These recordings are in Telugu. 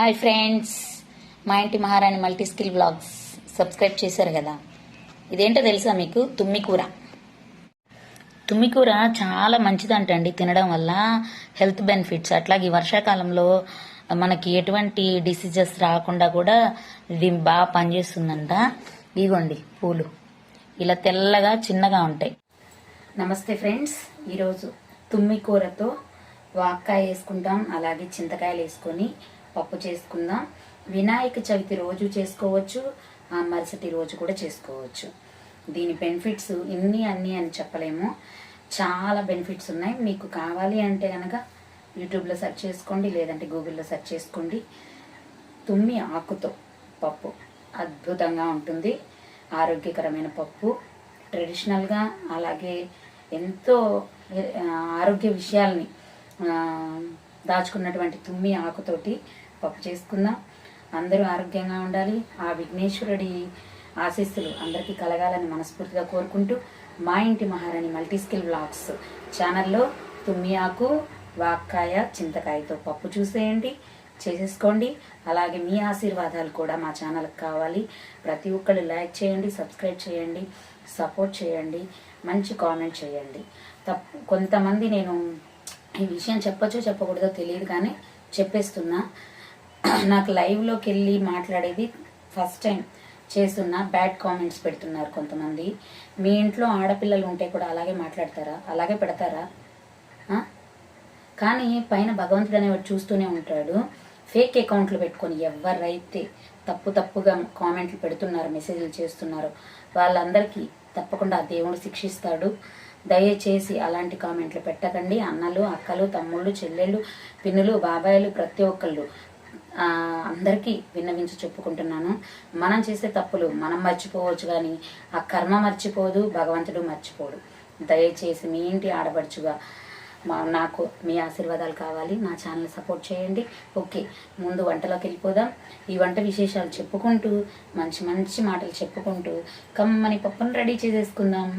హాయ్ ఫ్రెండ్స్ మా ఇంటి మహారాణి మల్టీ స్కిల్ బ్లాగ్స్ సబ్స్క్రైబ్ చేశారు కదా. ఇదేంటో తెలుసా మీకు? తుమ్మి కూర తుమ్మి కూర చాలా మంచిదంటండి తినడం వల్ల హెల్త్ బెనిఫిట్స్. అట్లాగే ఈ వర్షాకాలంలో మనకి ఎటువంటి డిసీజెస్ రాకుండా కూడా ఇది బాగా పనిచేస్తుందంట. ఇగోండి పూలు. ఇలా తెల్లగా చిన్నగా ఉంటాయి. నమస్తే ఫ్రెండ్స్ ఈరోజు తుమ్మి కూరతో వాక్కాయ వేసుకుంటాం అలాగే చింతకాయలు వేసుకొని పప్పు చేసుకుందాం. వినాయక చవితి రోజు చేసుకోవచ్చు. ఆ మరుసటి రోజు కూడా చేసుకోవచ్చు. దీని బెనిఫిట్స్ ఇన్ని అన్నీ అని చెప్పలేము. చాలా బెనిఫిట్స్ ఉన్నాయి. మీకు కావాలి అంటే కనుక యూట్యూబ్లో సెర్చ్ చేసుకోండి లేదంటే గూగుల్లో సెర్చ్ చేసుకోండి. తుమ్మి ఆకుతో పప్పు అద్భుతంగా ఉంటుంది. ఆరోగ్యకరమైన పప్పు. ట్రెడిషనల్గా అలాగే ఎంతో ఆరోగ్య విషయాల్ని దాచుకున్నటువంటి తుమ్మి ఆకుతోటి పప్పు చేసుకుందాం. అందరూ ఆరోగ్యంగా ఉండాలి. ఆ విఘ్నేశ్వరుడి ఆశీస్సులు అందరికీ కలగాలని మనస్ఫూర్తిగా కోరుకుంటూ మా ఇంటి మహారాణి మల్టీ స్కిల్ బ్లాగ్స్ ఛానల్లో తుమ్మి ఆకు వాక్కాయ చింతకాయతో పప్పు చూసేయండి చేసేసుకోండి. అలాగే మీ ఆశీర్వాదాలు కూడా మా ఛానల్కి కావాలి. ప్రతి ఒక్కళ్ళు లైక్ చేయండి సబ్స్క్రైబ్ చేయండి సపోర్ట్ చేయండి మంచి కామెంట్ చేయండి. తప్పు కొంతమంది నేను ఈ విషయం చెప్పచ్చో చెప్పకూడదో తెలియదు కానీ చెప్పేస్తున్నా. నాకు లైవ్లోకి వెళ్ళి మాట్లాడేది ఫస్ట్ టైం చేస్తున్న బ్యాడ్ కామెంట్స్ పెడుతున్నారు కొంతమంది. మీ ఇంట్లో ఆడపిల్లలు ఉంటే కూడా అలాగే మాట్లాడతారా? అలాగే పెడతారా? కానీ పైన భగవంతుడు అనేవాడు చూస్తూనే ఉంటాడు. ఫేక్ అకౌంట్లు పెట్టుకొని ఎవరైతే తప్పు తప్పుగా కామెంట్లు పెడుతున్నారో మెసేజ్లు చేస్తున్నారో వాళ్ళందరికీ తప్పకుండా ఆ దేవుడు శిక్షిస్తాడు. దయచేసి అలాంటి కామెంట్లు పెట్టకండి. అన్నలు అక్కలు తమ్ముళ్ళు చెల్లెళ్ళు పిన్నులు బాబాయిలు ప్రతి ఒక్కళ్ళు అందరికీ విన్నవించి చెప్పుకుంటున్నాను. మనం చేసే తప్పులు మనం మర్చిపోవచ్చు కానీ ఆ కర్మ మర్చిపోదు భగవంతుడు మర్చిపోడు. దయచేసి మీ ఇంటి ఆడపడుచుగా మా నాకు మీ ఆశీర్వాదాలు కావాలి. నా ఛానల్ సపోర్ట్ చేయండి. ఓకే ముందు వంటలోకి వెళ్ళిపోదాం. ఈ వంట విశేషాలు చెప్పుకుంటూ మంచి మంచి మాటలు చెప్పుకుంటూ కమ్మని పప్పును రెడీ చేసేసుకుందాం.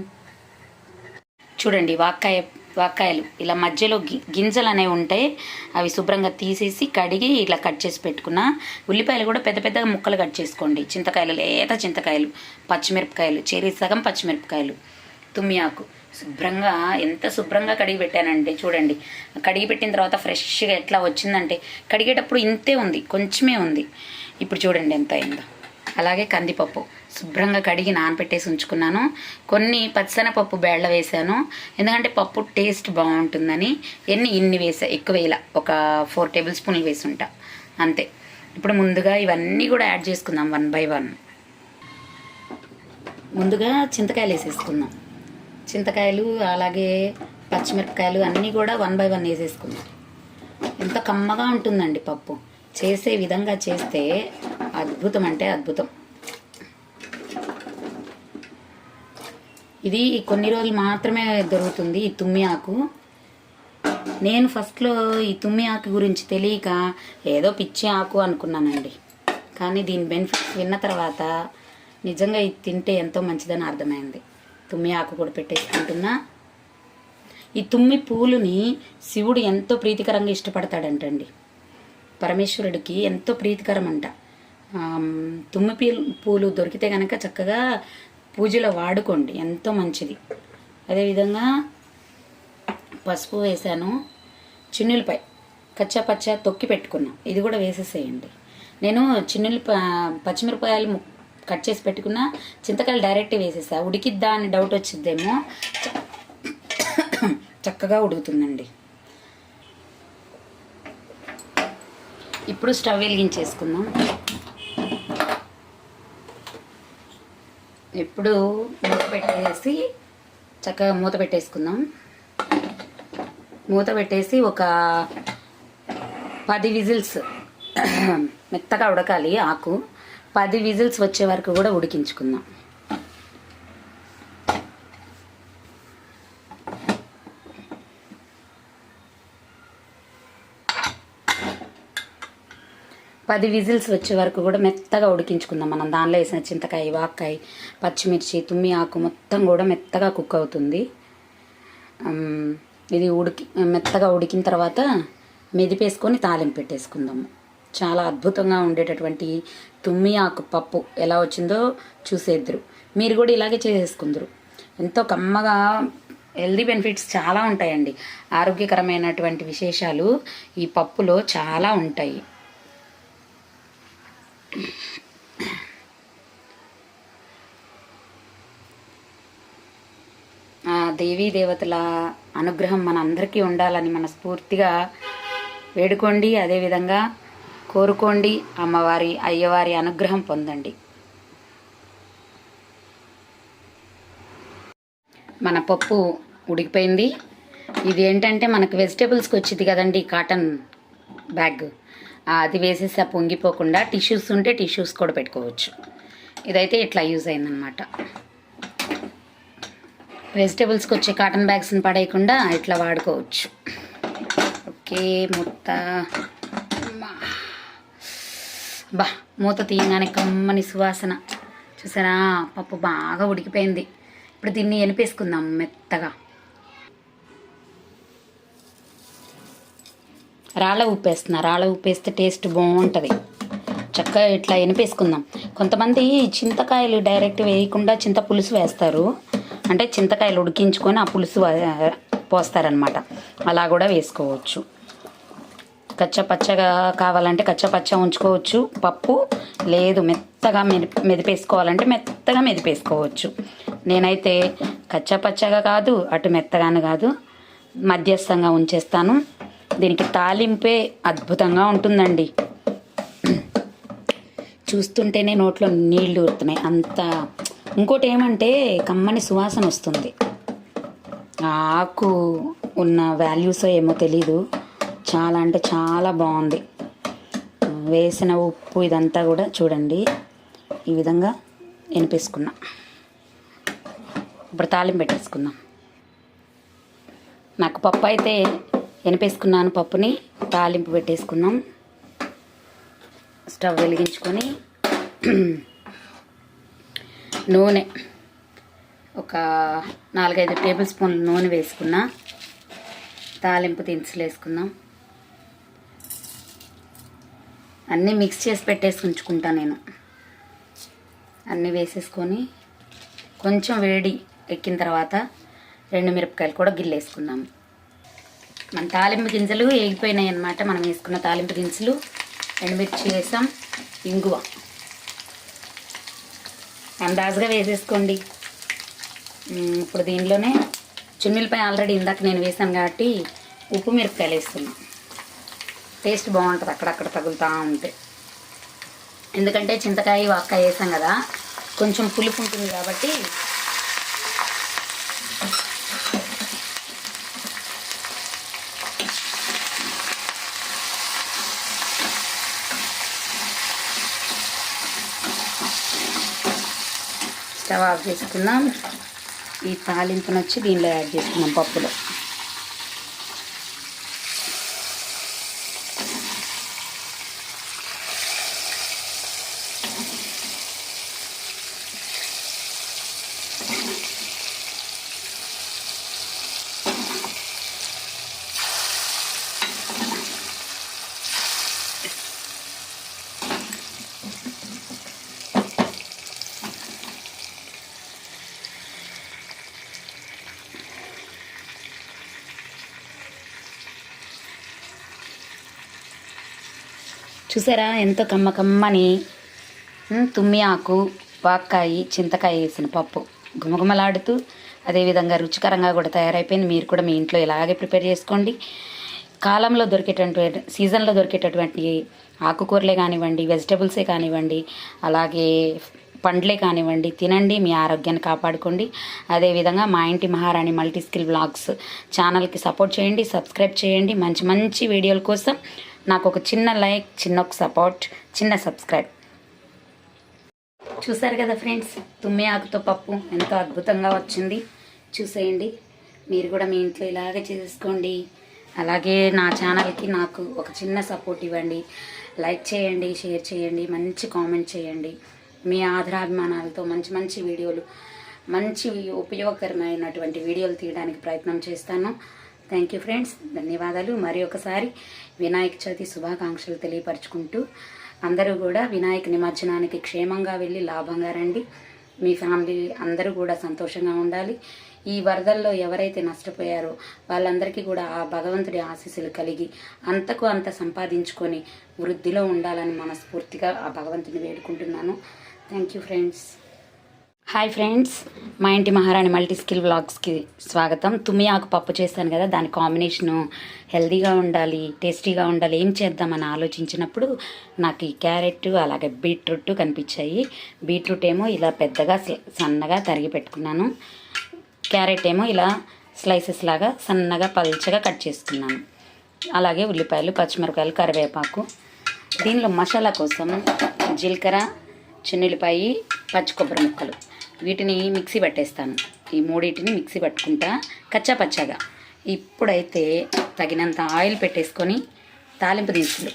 చూడండి వాక్కాయ వాక్కాయలు. ఇలా మధ్యలో గి- గింజలు అనేవి ఉంటాయి. అవి శుభ్రంగా తీసేసి కడిగి ఇలా కట్ చేసి పెట్టుకున్న. ఉల్లిపాయలు కూడా పెద్ద పెద్దగా ముక్కలు కట్ చేసుకోండి. చింతకాయలు లేత చింతకాయలు పచ్చిమిరపకాయలు చెరీ సగం పచ్చిమిరపకాయలు తుమ్మియాకు. శుభ్రంగా ఎంత శుభ్రంగా కడిగి పెట్టానంటే చూడండి. కడిగి పెట్టిన తర్వాత ఫ్రెష్గా ఎట్లా వచ్చిందంటే కడిగేటప్పుడు ఇంతే ఉంది కొంచెమే ఉంది. ఇప్పుడు చూడండి ఎంత అయిందో. అలాగే కందిపప్పు. శుభ్రంగా కడిగి నానబెట్టేసి ఉంచుకున్నాను. కొన్ని పచ్చనపప్పు బేళ్ళ వేసాను. ఎందుకంటే పప్పు టేస్ట్ బాగుంటుందని ఎన్ని ఇన్ని వేసా ఎక్కువ వేయాల ఒక ఫోర్ టేబుల్ స్పూన్లు వేసి ఉంటా అంతే. ఇప్పుడు ముందుగా ఇవన్నీ కూడా యాడ్ చేసుకుందాం వన్ బై వన్. ముందుగా చింతకాయలు వేసేసుకుందాం. చింతకాయలు అలాగే పచ్చిమిరపకాయలు అన్నీ కూడా వన్ బై వన్ వేసేసుకుందాం. ఎంత కమ్మగా ఉంటుందండి పప్పు. చేసే విధంగా చేస్తే అద్భుతం అంటే అద్భుతం. ఇది కొన్ని రోజులు మాత్రమే దొరుకుతుంది ఈ తుమ్మి ఆకు. నేను ఫస్ట్లో ఈ తుమ్మి ఆకు గురించి తెలియక ఏదో పిచ్చి ఆకు అనుకున్నానండి. కానీ దీని బెనిఫిట్స్ విన్న తర్వాత నిజంగా ఇది తింటే ఎంతో మంచిదని అర్థమైంది. తుమ్మి ఆకు కూడా పెట్టేసుకుంటున్నా ఈ తుమ్మి పూలుని శివుడు ఎంతో ప్రీతికరంగా ఇష్టపడతాడంటండి. పరమేశ్వరుడికి ఎంతో ప్రీతికరం అంట. తుమ్మి పూలు దొరికితే కనుక చక్కగా పూజలో వాడుకోండి ఎంతో మంచిది. అదేవిధంగా పసుపు వేసాను చిన్నులపై కచ్చా పచ్చా తొక్కి పెట్టుకున్నాను ఇది కూడా వేసేసేయండి. నేను చిన్నులు పచ్చిమిరపకాయలు కట్ చేసి పెట్టుకున్నా చింతకాయలు డైరెక్ట్ వేసేసా. ఉడికిద్దా అని డౌట్ వచ్చిద్దేమో చక్కగా ఉడుకుతుందండి. ఇప్పుడు స్టవ్ వెలిగించేసుకుందాం. ఇప్పుడు మూత పెట్టేసి చక్కగా మూత పెట్టేసుకుందాం. మూత పెట్టేసి ఒక పది విజిల్స్ మెత్తగా ఉడకాలి ఆకు. పది విజిల్స్ వచ్చే వరకు కూడా ఉడికించుకుందాం. పది విజిల్స్ వచ్చే వరకు కూడా మెత్తగా ఉడికించుకుందాం మనం. దానిలో వేసిన చింతకాయ వాక్కాయ పచ్చిమిర్చి తుమ్మి ఆకు మొత్తం కూడా మెత్తగా కుక్ అవుతుంది. ఇది ఉడికి మెత్తగా ఉడికిన తర్వాత మెదిపేసుకొని తాలింపు పెట్టేసుకుందాము. చాలా అద్భుతంగా ఉండేటటువంటి తుమ్మి ఆకు పప్పు ఎలా వచ్చిందో చూసేద్దరు. మీరు కూడా ఇలాగే చేసేసుకుందరు. ఎంతో కమ్మగా హెల్దీ బెనిఫిట్స్ చాలా ఉంటాయండి. ఆరోగ్యకరమైనటువంటి విశేషాలు ఈ పప్పులో చాలా ఉంటాయి. ఆ దేవీ దేవతల అనుగ్రహం మన అందరికీ ఉండాలని మనస్ఫూర్తిగా వేడుకోండి. అదేవిధంగా కోరుకోండి. అమ్మవారి అయ్యవారి అనుగ్రహం పొందండి. మన పప్పు ఉడికిపోయింది. ఇది ఏంటంటే మనకు వెజిటేబుల్స్కి వచ్చింది కదండి కాటన్ బ్యాగ్. అది వేసేసి ఆ పొంగిపోకుండా టిష్యూస్ ఉంటే టిష్యూస్ కూడా పెట్టుకోవచ్చు. ఇదైతే ఇట్లా యూజ్ అయిందనమాట వెజిటేబుల్స్కి వచ్చే కాటన్ బ్యాగ్స్ని పడేయకుండా ఇట్లా వాడుకోవచ్చు. ఓకే మూత. బా మూత తీయగానే కమ్మని సువాసన. చూసారా? పప్పు బాగా ఉడికిపోయింది. ఇప్పుడు దీన్ని ఎనిపేసుకుందాం మెత్తగా. రాళ్ళ ఉప్పేస్తున్నా రాళ్ళ ఉప్పేస్తే టేస్ట్ బాగుంటుంది. చక్కగా ఇట్లా ఎనిపేసుకుందాం. కొంతమంది చింతకాయలు డైరెక్ట్ వేయకుండా చింత పులుసు వేస్తారు. అంటే చింతకాయలు ఉడికించుకొని ఆ పులుసు పోస్తారనమాట అలా కూడా వేసుకోవచ్చు. కచ్చపచ్చగా కావాలంటే కచ్చపచ్చ ఉంచుకోవచ్చు. పప్పు లేదు మెత్తగా మెది మెదిపేసుకోవాలంటే మెత్తగా మెదిపేసుకోవచ్చు. నేనైతే కచ్చపచ్చగా కాదు అటు మెత్తగాను కాదు మధ్యస్థంగా ఉంచేస్తాను. దీనికి తాలింపే అద్భుతంగా ఉంటుందండి. చూస్తుంటేనే నోట్లో నీళ్ళు ఊరుతున్నాయి. అంత ఇంకోటి ఏమంటే కమ్మని సువాసన వస్తుంది. ఆ ఆకు ఉన్న వాల్యూస్ ఏమో తెలీదు. చాలా అంటే చాలా బాగుంది. వేసిన ఉప్పు ఇదంతా కూడా చూడండి. ఈ విధంగా ఎనిపేసుకున్నాం. ఇప్పుడు తాలింపు పెట్టేసుకుందాం. నాకు పప్పు అయితే ఎనిపేసుకున్నాను పప్పుని తాలింపు పెట్టేసుకున్నాం. స్టవ్ వెలిగించుకొని నూనె. ఒక నాలుగైదు టేబుల్ స్పూన్లు నూనె వేసుకున్నా. తాలింపు దినుసులు వేసుకుందాం అన్నీ మిక్స్ చేసి పెట్టేసి ఉంచుకుంటా నేను. అన్నీ వేసేసుకొని కొంచెం వేడి ఎక్కిన తర్వాత రెండు మిరపకాయలు కూడా గిల్లేసుకుందాము మన తాలింపు గింజలు వేగిపోయినాయి అన్నమాట. మనం వేసుకున్న తాలింపు గింజలు ఎండుమిర్చి వేసాం. ఇంగువ. అందాజుగా వేసేసుకోండి. ఇప్పుడు దీనిలోనే చున్నీలపై ఆల్రెడీ ఇందాక నేను వేసాను కాబట్టి ఉప్పు మిరపకాయలు వేస్తున్నాం. టేస్ట్ బాగుంటుంది అక్కడక్కడ తగులుతూ ఉంటే. ఎందుకంటే చింతకాయ వాక్కాయ వేసాం కదా కొంచెం పులుపు ఉంటుంది కాబట్టి స్టవ్ ఆఫ్ చేసుకుందాం. ఈ తాలింపునొచ్చి దీనిలో యాడ్ చేసుకున్నాం పప్పులో. చూసారా? ఎంతో కమ్మ కమ్మని తుమ్మి ఆకు వాక్కాయి చింతకాయ వేసిన పప్పు. గుమగుమలాడుతూ అదేవిధంగా రుచికరంగా కూడా తయారైపోయింది. మీరు కూడా మీ ఇంట్లో ఇలాగే ప్రిపేర్ చేసుకోండి. కాలంలో దొరికేటటువంటి సీజన్లో దొరికేటటువంటి ఆకుకూరలే కానివ్వండి వెజిటబుల్సే కానివ్వండి అలాగే పండ్లే కానివ్వండి తినండి మీ ఆరోగ్యాన్ని కాపాడుకోండి. అదేవిధంగా మా ఇంటి మహారాణి మల్టీ స్కిల్ బ్లాగ్స్ ఛానల్కి సపోర్ట్ చేయండి సబ్స్క్రైబ్ చేయండి. మంచి మంచి వీడియోల కోసం నాకు ఒక చిన్న లైక్ చిన్న ఒక సపోర్ట్ చిన్న సబ్స్క్రైబ్. చూసారు కదా ఫ్రెండ్స్ తుమ్మి ఆకుతో పప్పు ఎంతో అద్భుతంగా వచ్చింది. చూసేయండి మీరు కూడా మీ ఇంట్లో ఇలాగే చేసుకోండి. అలాగే నా ఛానల్కి నాకు ఒక చిన్న సపోర్ట్ ఇవ్వండి. లైక్ చేయండి షేర్ చేయండి మంచి కామెంట్ చేయండి. మీ ఆదరాభిమానాలతో మంచి మంచి వీడియోలు మంచి ఉపయోగకరమైనటువంటి వీడియోలు తీయడానికి ప్రయత్నం చేస్తాను. థ్యాంక్ యూ ఫ్రెండ్స్ ధన్యవాదాలు. మరి ఒకసారి వినాయక చవితి శుభాకాంక్షలు తెలియపరచుకుంటూ అందరూ కూడా వినాయక నిమజ్జనానికి క్షేమంగా వెళ్ళి లాభంగా రండి. మీ ఫ్యామిలీ అందరూ కూడా సంతోషంగా ఉండాలి. ఈ వరదల్లో ఎవరైతే నష్టపోయారో వాళ్ళందరికీ కూడా ఆ భగవంతుడి ఆశీస్సులు కలిగి అంతకు అంత సంపాదించుకొని వృద్ధిలో ఉండాలని మనస్ఫూర్తిగా ఆ భగవంతుని వేడుకుంటున్నాను. Thank you friends hi friends మా ఇంటి మహారాణి మల్టీ స్కిల్ వ్లాగ్స్కి స్వాగతం. తుమ్మి ఆకు పప్పు చేశాను కదా దాని కాంబినేషను హెల్దీగా ఉండాలి టేస్టీగా ఉండాలి ఏం చేద్దామని ఆలోచించినప్పుడు నాకు ఈ క్యారెట్ అలాగే బీట్రూట్ కనిపించాయి. బీట్రూట్ ఏమో ఇలా పెద్దగా సన్నగా తరిగి పెట్టుకున్నాను. క్యారెట్ ఏమో ఇలా స్లైసెస్ లాగా సన్నగా పల్చగా కట్ చేసుకున్నాను. అలాగే ఉల్లిపాయలు పచ్చిమిరపకాయలు కరివేపాకు. దీనిలో మసాలా కోసం జీలకర్ర చిన్నులపాయి పచ్చి కొబ్బరి ముక్కలు. వీటిని మిక్సీ పట్టేస్తాను. ఈ మూడింటిని మిక్సీ పట్టుకుంటా కచ్చా పచ్చగా. ఇప్పుడైతే తగినంత ఆయిల్ పెట్టేసుకొని తాలింపు దినుసులు.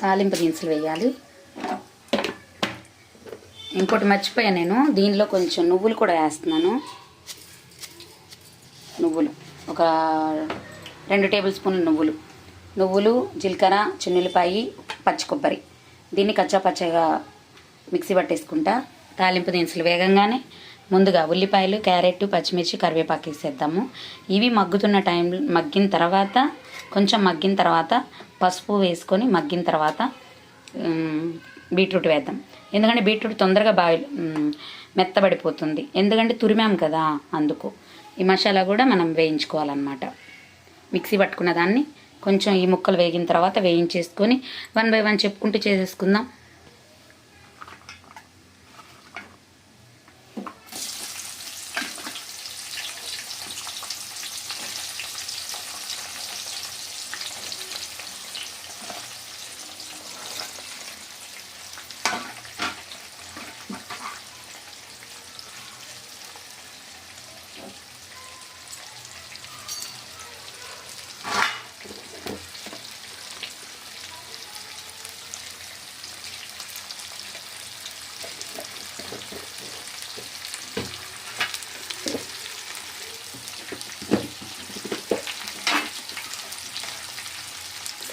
తాలింపు దినుసులు వేయాలి. ఇంకోటి మర్చిపోయాను నేను. దీనిలో కొంచెం నువ్వులు కూడా వేస్తున్నాను. నువ్వులు. ఒక రెండు టేబుల్ స్పూన్ల నువ్వులు. నువ్వులు జీలకర్ర చిన్నులపాయి పచ్చి కొబ్బరి. దీన్ని కచ్చా పచ్చగా మిక్సీ పట్టేసుకుంటా. తాలింపు దినుసులు వేగంగానే ముందుగా ఉల్లిపాయలు క్యారెట్ పచ్చిమిర్చి కరివేపాకు వేసేద్దాము. ఇవి మగ్గుతున్న టైం మగ్గిన తర్వాత కొంచెం మగ్గిన తర్వాత పసుపు వేసుకొని మగ్గిన తర్వాత బీట్రూట్ వేద్దాం. ఎందుకంటే బీట్రూట్ తొందరగా బాగా మెత్తబడిపోతుంది. ఎందుకంటే తురిమాం కదా అందుకు. ఈ మసాలా కూడా మనం వేయించుకోవాలన్నమాట. మిక్సీ పట్టుకున్న దాన్ని కొంచెం ఈ ముక్కలు వేగిన తర్వాత వేయించేసుకొని వన్ బై వన్ చెప్పుకుంటూ చేసేసుకుందాం.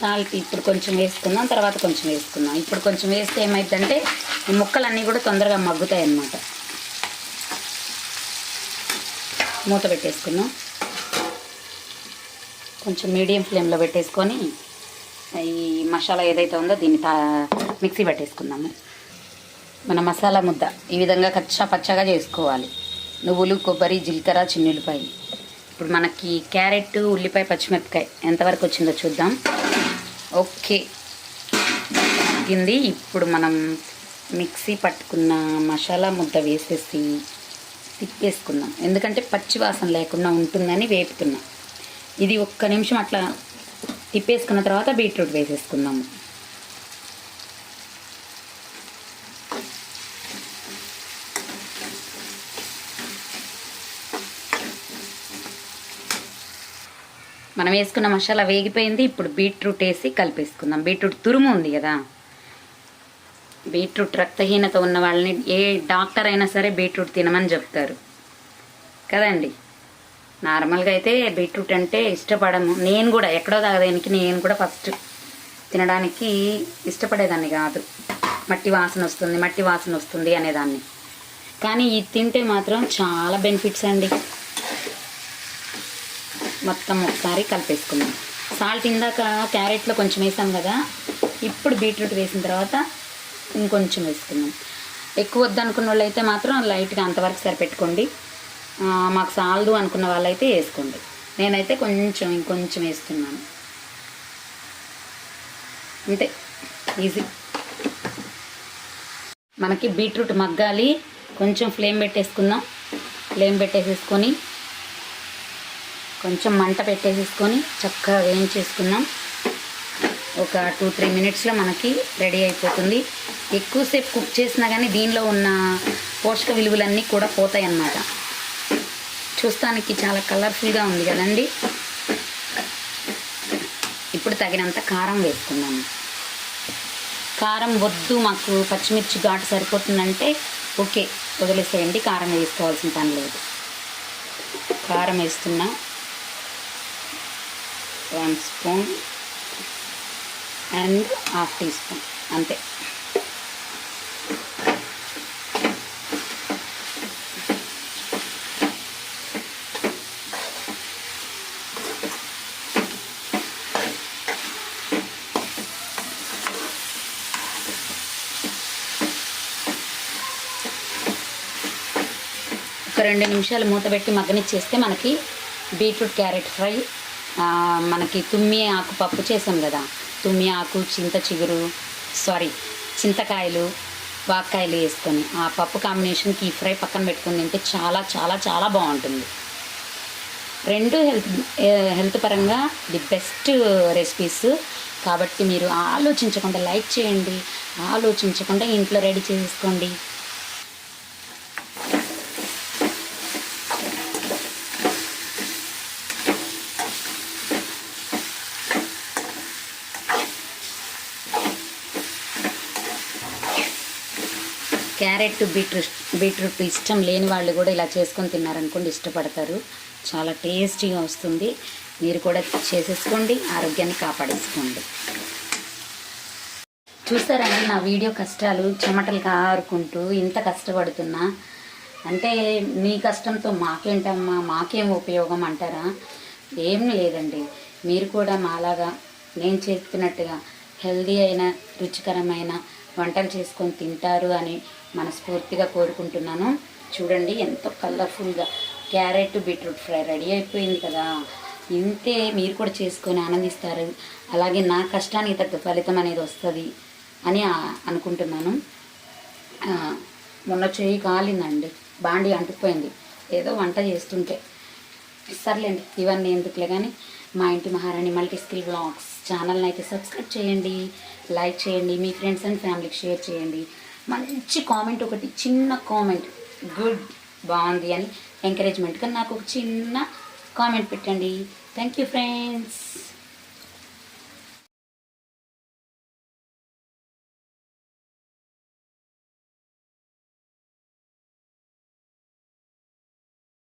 సాల్ట్ ఇప్పుడు కొంచెం వేసుకుందాం తర్వాత కొంచెం వేసుకుందాం. ఇప్పుడు కొంచెం వేస్తే ఏమైందంటే ఈ ముక్కలన్నీ కూడా తొందరగా మగ్గుతాయి అన్నమాట. మూత పెట్టేసుకుందాం. కొంచెం మీడియం ఫ్లేమ్లో పెట్టేసుకొని ఈ మసాలా ఏదైతే ఉందో దీన్ని తా మిక్సీ పెట్టేసుకుందాము. మన మసాలా ముద్ద ఈ విధంగా కచ్చా పచ్చగా చేసుకోవాలి. నువ్వులు కొబ్బరి జీలకర్ర చిన్నులపాయ ఇప్పుడు మనకి క్యారెట్ ఉల్లిపాయ పచ్చిమిరపకాయ ఎంతవరకు వచ్చిందో చూద్దాం. ఓకే. కింది ఇప్పుడు మనం మిక్సీ పట్టుకున్న మసాలా ముద్ద వేసేసి తిప్పేసుకుందాం. ఎందుకంటే పచ్చి వాసన లేకుండా ఉంటుందని వేపుతున్నాం. ఇది ఒక్క నిమిషం అట్లా తిప్పేసుకున్న తర్వాత బీట్రూట్ వేసేసుకుందాము. మనం వేసుకున్న మసాలా వేగిపోయింది. ఇప్పుడు బీట్రూట్ వేసి కలిపేసుకుందాం. బీట్రూట్ తురుము ఉంది కదా. బీట్రూట్ రక్తహీనత ఉన్న వాళ్ళని ఏ డాక్టర్ అయినా సరే బీట్రూట్ తినమని చెప్తారు. కదండి? నార్మల్గా అయితే బీట్రూట్ అంటే ఇష్టపడము. నేను కూడా ఎక్కడో దానికి నేను కూడా ఫస్ట్ తినడానికి ఇష్టపడేదాన్ని కాదు. మట్టి వాసన వస్తుంది మట్టి వాసన వస్తుంది అనేదాన్ని. కానీ ఇది తింటే మాత్రం చాలా బెనిఫిట్స్ అండి. మొత్తం ఒకసారి కలిపేసుకుందాం. సాల్ట్ ఇందాక క్యారెట్లో కొంచెం వేసాం కదా ఇప్పుడు బీట్రూట్ వేసిన తర్వాత ఇంకొంచెం వేసుకుందాం. ఎక్కువ వద్దనుకున్న వాళ్ళు అయితే మాత్రం లైట్గా అంతవరకు సరిపెట్టుకోండి. మాకు సాలదు అనుకున్న వాళ్ళైతే వేసుకోండి. నేనైతే కొంచెం ఇంకొంచెం వేస్తున్నాను. అంతే ఈజీ. మనకి బీట్రూట్ మగ్గాలి కొంచెం ఫ్లేమ్ పెట్టేసుకుందాం. ఫ్లేమ్ పెట్టేసేసుకొని కొంచెం మంట పెట్టేసేసుకొని చక్కగా వేయించేసుకున్నాం ఒక టూ త్రీ మినిట్స్లో మనకి రెడీ అయిపోతుంది. ఎక్కువసేపు కుక్ చేసినా కానీ దీనిలో ఉన్న పోషక విలువలన్నీ కూడా పోతాయి అన్నమాట చూస్తానికి చాలా కలర్ఫుల్గా ఉంది కదండి. ఇప్పుడు తగినంత కారం వేసుకున్నాము కారం వద్దు మాకు పచ్చిమిర్చి ఘాటు సరిపోతుందంటే ఓకే వదిలేసేయండి కారం వేసుకోవాల్సిన పని లేదు. కారం వేస్తున్నా. One spoon and half teaspoon అంతే. ఒక రెండు నిమిషాలు మూత పెట్టి మగ్గనిచ్చేస్తే మనకి బీట్రూట్ క్యారెట్ ఫ్రై మనకి తుమ్మి ఆకు పప్పు చేసాం కదా. తుమ్మి ఆకు చింత చిగురు సారీ చింతకాయలు వాక్కాయలు వేసుకొని ఆ పప్పు కాంబినేషన్కి ఈ ఫ్రై పక్కన పెట్టుకుని తింటే చాలా చాలా చాలా బాగుంటుంది. రెండు హెల్త్ హెల్త్ పరంగా ది బెస్ట్ రెసిపీస్. కాబట్టి మీరు ఆలోచించకుండా లైక్ చేయండి. ఆలోచించకుండా ఇంట్లో రెడీ చేసుకోండి క్యారెట్ బీట్రూట్ బీట్రూట్ ఇష్టం లేని వాళ్ళు కూడా ఇలా చేసుకొని తిన్నారనుకోండి ఇష్టపడతారు. చాలా టేస్టీగా వస్తుంది. మీరు కూడా చేసేసుకోండి ఆరోగ్యాన్ని కాపాడేసుకోండి. చూసారండి నా వీడియో కష్టాలు చెమటలు కారుకుంటూ ఇంత కష్టపడుతున్నా. అంటే మీ కష్టంతో మాకేంటమ్మా మాకేం ఉపయోగం అంటారా? ఏం లేదండి. మీరు కూడా మాలాగా నేను చెప్పినట్టుగా హెల్దీ అయిన రుచికరమైన వంటలు చేసుకొని తింటారు అని మనస్ఫూర్తిగా కోరుకుంటున్నాను. చూడండి ఎంతో కలర్ఫుల్గా క్యారెట్ బీట్రూట్ ఫ్రై రెడీ అయిపోయింది కదా. ఇంతే మీరు కూడా చేసుకొని ఆనందిస్తారు. అలాగే నా కష్టానికి తగ్గ ఫలితం అనేది వస్తుంది అని అనుకుంటున్నాను. మొన్న చెయ్యి కాలిందండి. బాండి అంటుకుపోయింది. ఏదో వంట చేస్తుంటే. సర్లేండి ఇవన్నీ ఎందుకులే కానీ మా ఇంటి మహారాణి మల్టీ స్కిల్ బ్లాగ్స్ ఛానల్ని అయితే సబ్స్క్రైబ్ చేయండి. లైక్ చేయండి. మీ ఫ్రెండ్స్ అండ్ ఫ్యామిలీకి షేర్ చేయండి. మంచి కామెంట్ ఒకటి చిన్న కామెంట్. గుడ్ బాగుంది అని ఎంకరేజ్మెంట్గా నాకు ఒక చిన్న కామెంట్ పెట్టండి. Thank you friends